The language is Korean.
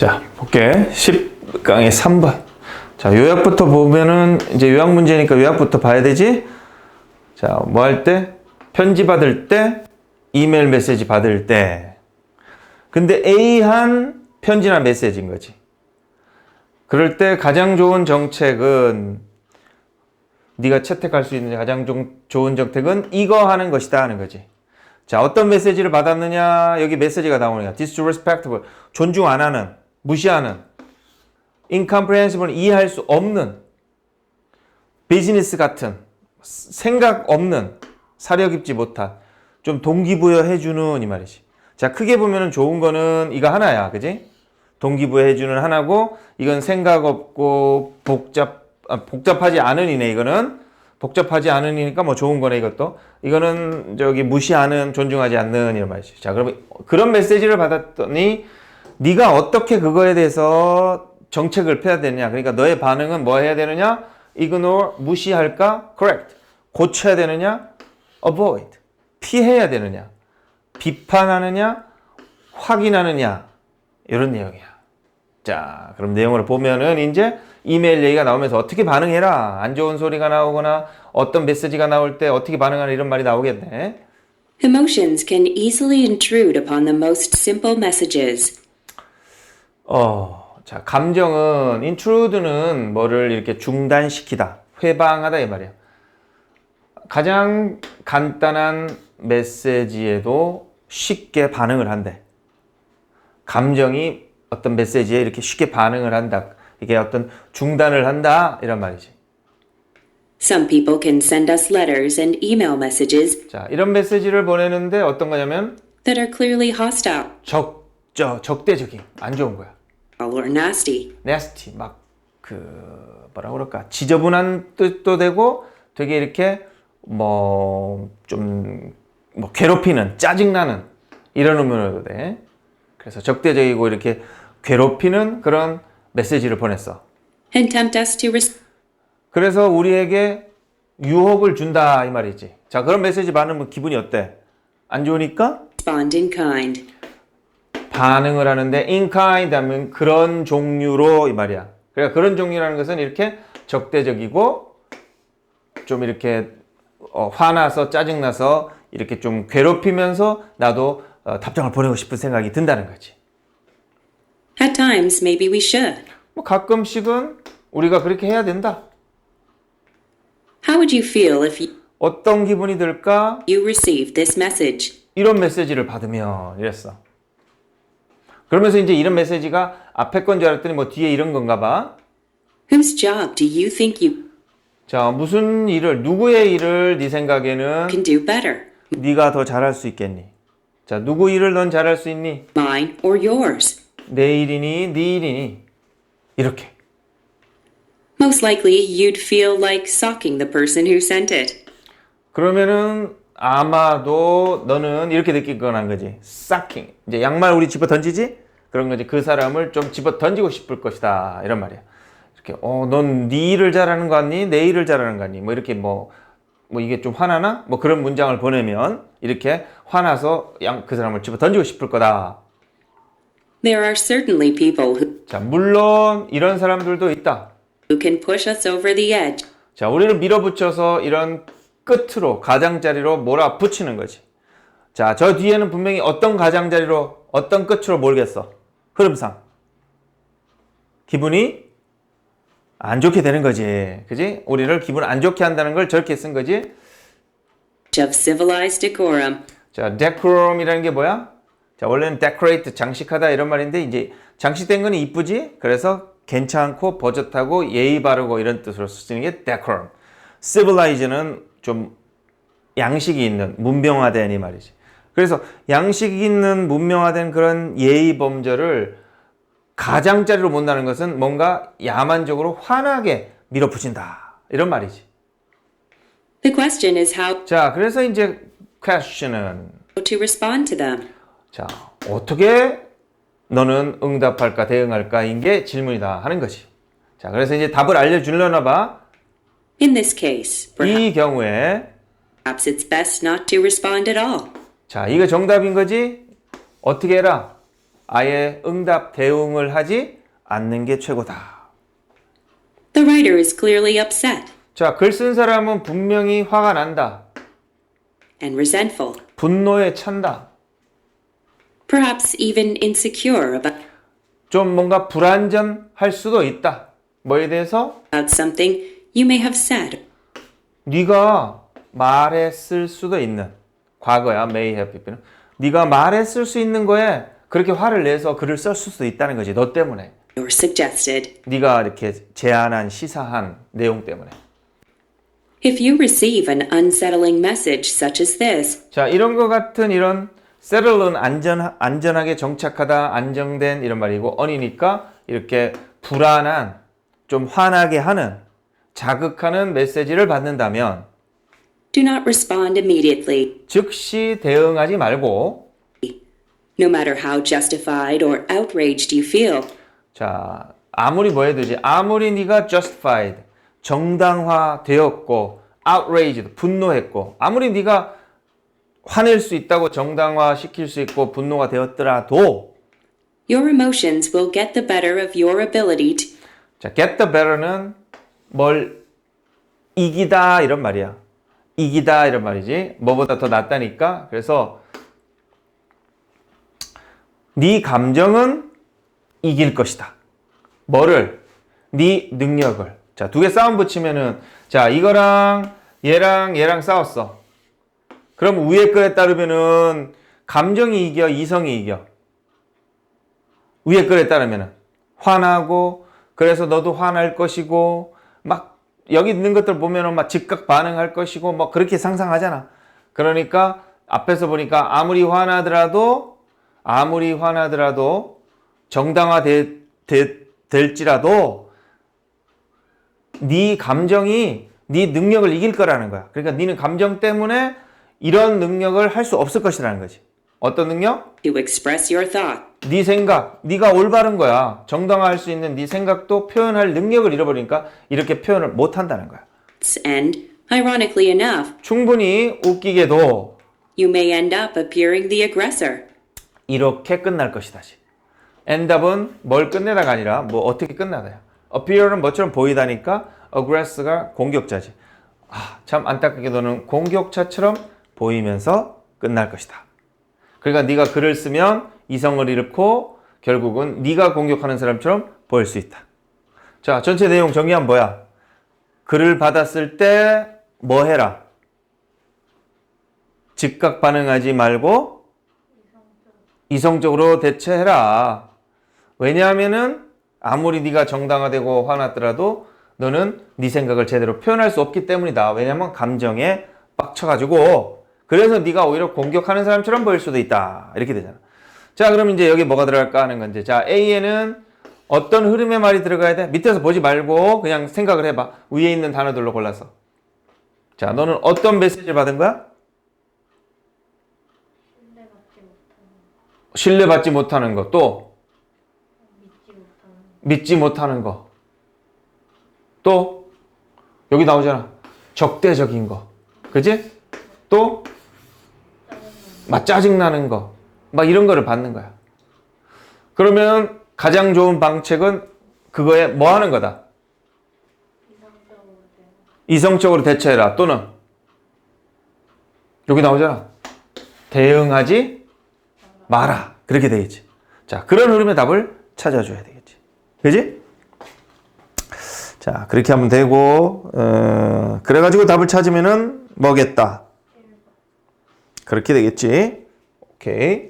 자, 볼게. 10강의 3번. 자, 요약부터 보면은 이제 요약 문제니까 요약부터 봐야 되지? 자, 뭐 할 때? 편지 받을 때, 이메일 메시지 받을 때. 근데 A한 편지나 메시지인 거지. 그럴 때 가장 좋은 정책은 네가 채택할 수 있는 가장 좀 좋은 정책은 이거 하는 것이다 하는 거지. 자, 어떤 메시지를 받았느냐? 여기 메시지가 나오느냐? disrespectful, 존중 안 하는, 무시하는, incomprehensible, 이해할 수 없는, 비즈니스 같은, 생각 없는, 사려 깊지 못한, 좀 동기부여 해주는 이 말이지. 자, 크게 보면은 좋은 거는 이거 하나야, 그지? 동기부여 해주는 하나고, 이건 생각 없고 복잡 아, 복잡하지 않은 이네 이거는 복잡하지 않은 이니까 뭐 좋은 거네 이것도 이거는 저기 무시하는 존중하지 않는 이런 말이지 자 그러면 그런 메시지를 받았더니 네가 어떻게 그거에 대해서 정책을 펴야 되느냐. 그러니까 너의 반응은 뭐 해야 되느냐? Ignore 무시할까? Correct. 고쳐야 되느냐? Avoid. 피해야 되느냐? 비판하느냐? 확인하느냐? 이런 내용이야. 자, 그럼 내용을 보면은 이제 이메일 얘기가 나오면서 어떻게 반응해라. 안 좋은 소리가 나오거나 어떤 메시지가 나올 때 어떻게 반응하라 이런 말이 나오겠네. Emotions can easily intrude upon the most simple messages. 어, 자, 감정은 intrude는 뭐를 이렇게 중단시키다, 회방하다 이 말이야. 가장 간단한 메시지에도 쉽게 반응을 한대. 감정이 어떤 메시지에 이렇게 쉽게 반응을 한다. 이게 어떤 중단을 한다 이런 말이지. Some people can send us letters and email messages 자, 이런 메시지를 보내는데 어떤 거냐면 that are clearly hostile 적, 저, 적대적인, 안 좋은 거야. Or nasty. nasty, 막, 그, 뭐라 그럴까. 지저분한 뜻도 되고 되게 이렇게 뭐, 좀, 뭐, 괴롭히는, 짜증나는 이런 의미로도 돼. 그래서 적대적이고 이렇게 괴롭히는 그런 메시지를 보냈어. and tempt us to 그래서 우리에게 유혹을 준다 이 말이지. 자, 그런 메시지 받으면 기분이 어때? 안 좋으니까 respond in kind. 반응을 하는데 in kind 하면 그런 종류로 이 말이야. 그러니까 그런 종류라는 것은 이렇게 적대적이고 좀 이렇게 어, 화나서 짜증나서 이렇게 좀 괴롭히면서 나도 어, 답장을 보내고 싶은 생각이 든다는 거지. At times, maybe we should. 뭐 가끔씩은 우리가 그렇게 해야 된다. How would you feel if y- 어떤 기분이 들까? you received this message? 이런 메시지를 받으면 이랬어. 그러면서 이제 이런 메시지가 앞에 건 줄 알았더니 뭐 뒤에 이런 건가 봐. Whose job do you think you 자, 무슨 일을 누구의 일을 네 생각에는 can do better? 네가 더 잘할 수 있겠니? 자, 누구 일을 넌 잘할 수 있니? Mine or yours? 내 일이니, 네 일이니? 이렇게. Most likely, you'd feel like socking the person who sent it. 그러면은 아마도 너는 이렇게 느낄 거라는 거지. 싹킹. 이제 양말 우리 집어 던지지? 그런 거지. 그 사람을 좀 집어 던지고 싶을 것이다. 이런 말이야. 이렇게 어, 넌 네 일을 잘하는 거 같니? 내 일을 잘하는 거 같니? 뭐 이렇게 뭐, 뭐 이게 좀 화나나? 뭐 그런 문장을 보내면 이렇게 화나서 양, 그 사람을 집어 던지고 싶을 거다. There are certainly people who, 자, 물론 이런 사람들도 있다. who can push us over the edge. 자, 우리를 밀어붙여서 이런 끝으로 가장자리로 몰아붙이는 거지. 자, 저 뒤에는 분명히 어떤 가장자리로 어떤 끝으로 몰겠어. 흐름상. 기분이 안 좋게 되는 거지. 그지? 우리를 기분 안 좋게 한다는 걸 저렇게 쓴 거지. of civilized decorum. 자, decorum이라는 게 뭐야? 자, 원래는 decorate, 장식하다 이런 말인데 이제 장식된 거는 이쁘지? 그래서 괜찮고 버젓하고 예의 바르고 이런 뜻으로 쓰는 게 decorum. civilize는 좀 양식이 있는 문명화된 이 말이지. 그래서 양식이 있는 문명화된 그런 예의 범절을 가장자리로 본다는 것은 뭔가 야만적으로 환하게 밀어붙인다. 이런 말이지. The question is how 자, 그래서 이제 question은 to respond to them. 자, 어떻게 너는 응답할까, 대응할까인 게 질문이다 하는 거지. 자, 그래서 이제 답을 알려 주려나 봐. In this case, perhaps 이 경우에, it's best not to respond at all. 자, 이거 정답인 거지? 어떻게 해라? 아예 응답 대응을 하지 않는 게 최고다. The writer is clearly upset 자, 글 쓴 사람은 분명히 화가 난다. and resentful, 분노에 찬다. perhaps even insecure about 좀 뭔가 불안전할 수도 있다. 뭐에 대해서? something you may have said 네가 말했을 수도 있는 과거야 may have been. 네가 말했을 수 있는 거에 그렇게 화를 내서 글을 썼을 수도 있다는 거지. 너 때문에. or suggested. 네가 이렇게 제안한 시사한 내용 때문에. If you receive an unsettling message such as this, 자, 이런 것 같은 이런 settle는 안전 안전하게 정착하다, 안정된 이런 말이고 on이니까 이렇게 불안한 좀 화나게 하는 자극하는 메시지를 받는다면 do not respond immediately, 즉시 대응하지 말고 no matter how justified or outraged you feel. 자, 아무리 뭐 해도 지 아무리 네가 justified 정당화되었고 outraged 분노했고 아무리 네가 화낼 수 있다고 정당화 시킬 수 있고 분노가 되었더라도 Your emotions will get the better of your ability to 자, get the better는 뭘 이기다 이런 말이야. 이기다 이런 말이지. 뭐보다 더 낫다니까. 그래서 네 감정은 이길 것이다. 뭐를? 네 능력을. 자, 두 개 싸움 붙이면은 자, 이거랑 얘랑 얘랑 싸웠어. 그럼 위에 거에 따르면은 감정이 이겨, 이성이 이겨. 위에 거에 따르면은 화나고 그래서 너도 화날 것이고 막 여기 있는 것들 보면은 막 즉각 반응할 것이고 뭐 그렇게 상상하잖아. 그러니까 앞에서 보니까 아무리 화나더라도 아무리 화나더라도 정당화 되, 되, 될지라도 네 감정이 네 능력을 이길 거라는 거야. 그러니까 네는 감정 때문에 이런 능력을 할 수 없을 것이라는 거지. 어떤 능력? express your thought. 네 생각, 네가 올바른 거야. 정당화할 수 있는 네 생각도 표현할 능력을 잃어버리니까 이렇게 표현을 못 한다는 거야. And, ironically enough, 충분히 웃기게도 you may end up appearing the aggressor. 이렇게 끝날 것이다. endup은 뭘 끝내다가 아니라 뭐 어떻게 끝나다야. appear는 뭐처럼 보이다니까 aggressor가 공격자지. 아, 참 안타깝게 너는 공격자처럼 보이면서 끝날 것이다. 그러니까 네가 글을 쓰면 이성을 잃고 결국은 네가 공격하는 사람처럼 보일 수 있다. 자, 전체 내용 정리하면 뭐야? 글을 받았을 때 뭐 해라? 즉각 반응하지 말고 이성적으로 대처해라. 왜냐하면은 아무리 네가 정당화되고 화났더라도 너는 네 생각을 제대로 표현할 수 없기 때문이다. 왜냐하면 감정에 빡쳐가지고 그래서 네가 오히려 공격하는 사람처럼 보일 수도 있다. 이렇게 되잖아. 자, 그럼 이제 여기 뭐가 들어갈까 하는 건지. 자, A에는 어떤 흐름의 말이 들어가야 돼? 밑에서 보지 말고 그냥 생각을 해봐. 위에 있는 단어들로 골라서. 자, 너는 어떤 메시지를 받은 거야? 신뢰받지 못하는 거. 또 믿지 못하는 거. 또 여기 나오잖아. 적대적인 거. 그지? 또 막 짜증나는 거. 막 이런 거를 받는 거야. 그러면 가장 좋은 방책은 그거에 뭐 하는 거다? 이성적으로 대처해라. 또는 여기 나오잖아. 대응하지 마라. 그렇게 되겠지. 자, 그런 흐름의 답을 찾아줘야 되겠지. 그지? 자, 그렇게 하면 되고, 어, 그래가지고 답을 찾으면은 뭐겠다? 그렇게 되겠지. 오케이.